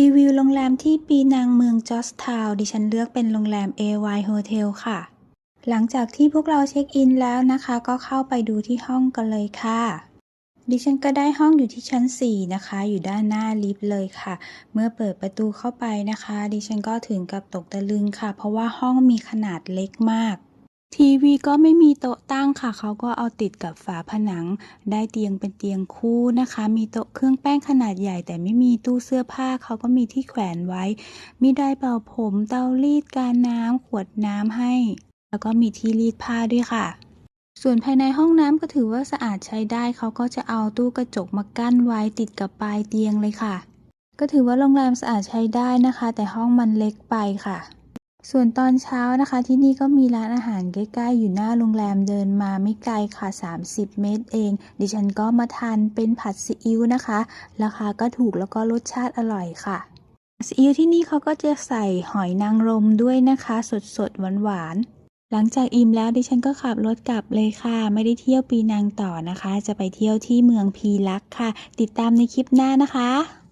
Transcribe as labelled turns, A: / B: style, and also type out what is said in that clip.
A: รีวิวโรงแรมที่ปีนังเมืองจอร์จทาวดิฉันเลือกเป็นโรงแรม AY Hotel ค่ะ หลังจากที่พวกเราเช็คอินแล้วนะคะ ก็เข้าไปดูที่ห้องกันเลยค่ะ ดิฉันก็ได้ห้องอยู่ที่ชั้น 4 นะคะ อยู่ด้านหน้าลิฟต์เลยค่ะ เมื่อเปิดประตูเข้าไปนะคะ ดิฉันก็ถึงกับตกตะลึงค่ะ เพราะว่าห้องมีขนาดเล็กมาก ทีวีก็ไม่มีโต๊ะตั้งค่ะ เขาก็เอาติดกับฝาผนัง ได้เตียงเป็นเตียงคู่นะคะ มีโต๊ะเครื่องแป้งขนาดใหญ่แต่ไม่มีตู้เสื้อผ้า เขาก็มีที่แขวนไว้ มีไดร์เป่าผม เตารีด การน้ำ ขวดน้ำให้ แล้วก็มีที่รีดผ้าด้วยค่ะ ส่วนภายในห้องน้ำก็ถือว่าสะอาดใช้ได้ เขาก็จะเอาตู้กระจกมากั้นไว้ติดกับปลายเตียงเลยค่ะ ก็ถือว่าโรงแรมสะอาดใช้ได้นะคะ แต่ห้องมันเล็กไปค่ะ ส่วนตอนเช้านะคะที่นี่ก็มีร้านอาหารใกล้ๆ อยู่หน้าโรงแรมเดินมาไม่ไกลค่ะ 30 เมตรเอง ดิฉันก็มาทานเป็นผัดซีอิ๊วนะคะ ราคาก็ถูกแล้วก็รสชาติอร่อยค่ะซีอิ๊วที่นี่เขาก็จะใส่หอยนางรมด้วยนะคะ สดๆหวานๆหลังจากอิ่มแล้วดิฉันก็ขับรถกลับเลยค่ะ ไม่ได้เที่ยวปีนังต่อนะคะ จะไปเที่ยวที่เมืองพีลักค่ะ ติดตามในคลิปหน้านะคะ